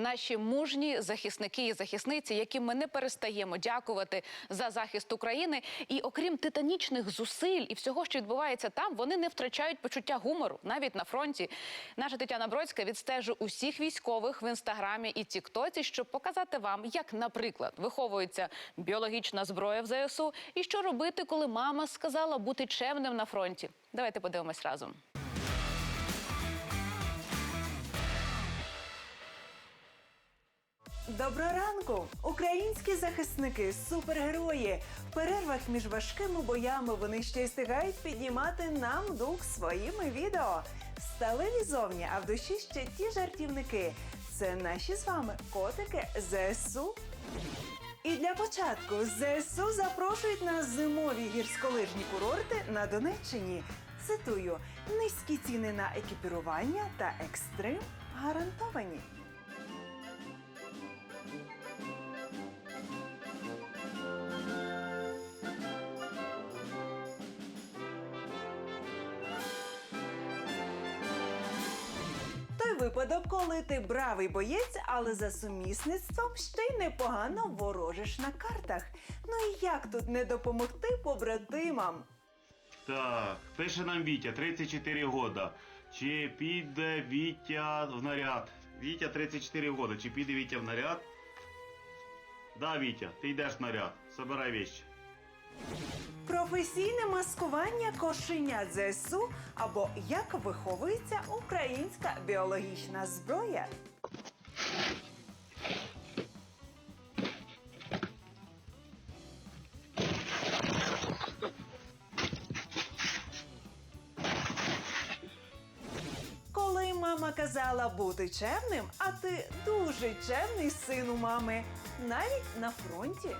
наші мужні захисники і захисниці, яким ми не перестаємо дякувати за захист України. І окрім титанічних зусиль і всього, що відбувається там, вони не втрачають почуття гумору навіть на фронті. Наша Тетяна Бродська відстежує усіх військових в інстаграмі і Тіктоці, щоб показати вам, як, наприклад, виховується біологічна зброя в ЗСУ, і що робити, коли мама сказала бути чемним на фронті. Давайте подивимось разом. Доброго ранку! Українські захисники, супергерої. В перервах між важкими боями вони ще й встигають піднімати нам дух своїми відео. Сталеві зовні, а в душі ще ті жартівники. Це наші з вами котики ЗСУ. І для початку ЗСУ запрошують на зимові гірськолижні курорти на Донеччині. Цитую: низькі ціни на екіпірування та екстрим гарантовані. Випадок, коли ти бравий боєць, але за сумісництвом ще й непогано ворожиш на картах. Ну і як тут не допомогти побратимам? Так, пише нам Вітя, 34 года. Чи піде Вітя в наряд? Вітя 34 года. Чи піде Вітя в наряд? Да, Вітя, ти йдеш в наряд. Собирай вещи. Професійне маскування кошенят ЗСУ або як виховується українська біологічна зброя. Коли мама казала бути чемним, а ти дуже чемний син у мами, навіть на фронті.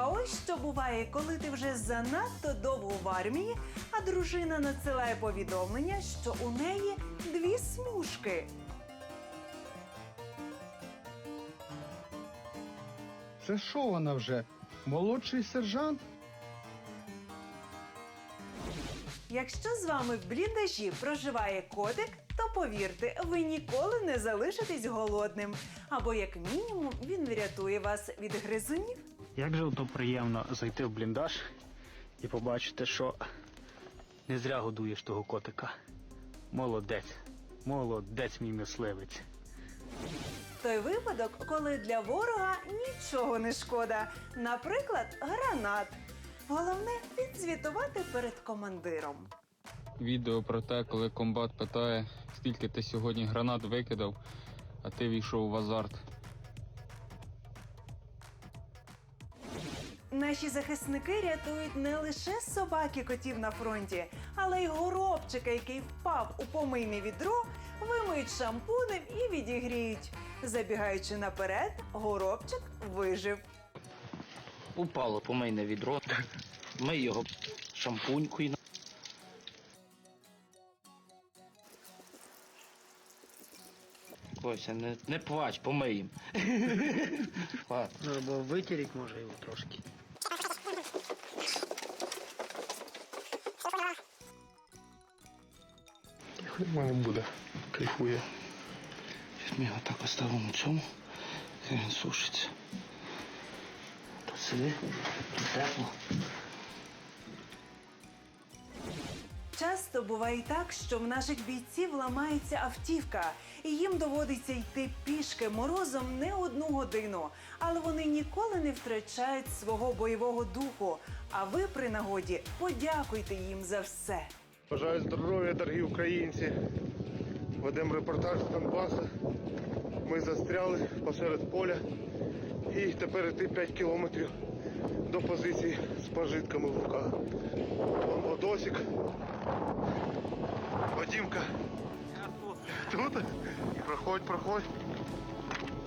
А ось що буває, коли ти вже занадто довго в армії, а дружина надсилає повідомлення, що у неї дві смужки. Це що вона вже? Молодший сержант? Якщо з вами в бліндажі проживає котик, то повірте, ви ніколи не залишитесь голодним. Або, як мінімум, він врятує вас від гризунів. Як же то приємно зайти в бліндаж і побачити, що не зря годуєш того котика. Молодець, молодець, мій мисливець. Той випадок, коли для ворога нічого не шкода, наприклад, гранат. Головне відзвітувати перед командиром. Відео про те, коли комбат питає, скільки ти сьогодні гранат викидав, а ти війшов в азарт. Наші захисники рятують не лише собак і котів на фронті, але й горобчика, який впав у помийне відро, вимиють шампунем і відігріють. Забігаючи наперед, горобчик вижив. Упало помийне відро. Ми його шампунькою. Кося, не, не плач, помиємо. Ладно. Або витіріть може його трошки. Нормально буде. Кайфує. Ми його так поставимо цьому, і він сушиться. Тут сиди, тепло. Часто буває так, що в наших бійців ламається автівка, і їм доводиться йти пішки морозом не одну годину. Але вони ніколи не втрачають свого бойового духу. А ви при нагоді подякуйте їм за все. Бажаю здоров'я, дорогі українці. Ведемо репортаж з Донбасу. Ми застряли посеред поля і тепер йти 5 кілометрів до позиції з пожитками в руках. Вон Водосик. Вадимка. Тут? Проходь, проходь.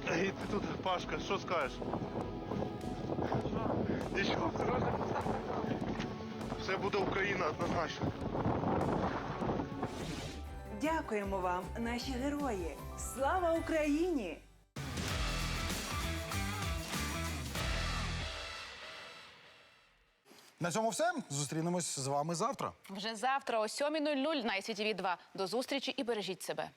І ти тут, Пашка, що скажеш? Нічого, це буде Україна однозначно. Дякуємо вам, наші герої. Слава Україні! На цьому все. Зустрінемось з вами завтра. Вже завтра о 7.00 на ICTV 2. До зустрічі і бережіть себе.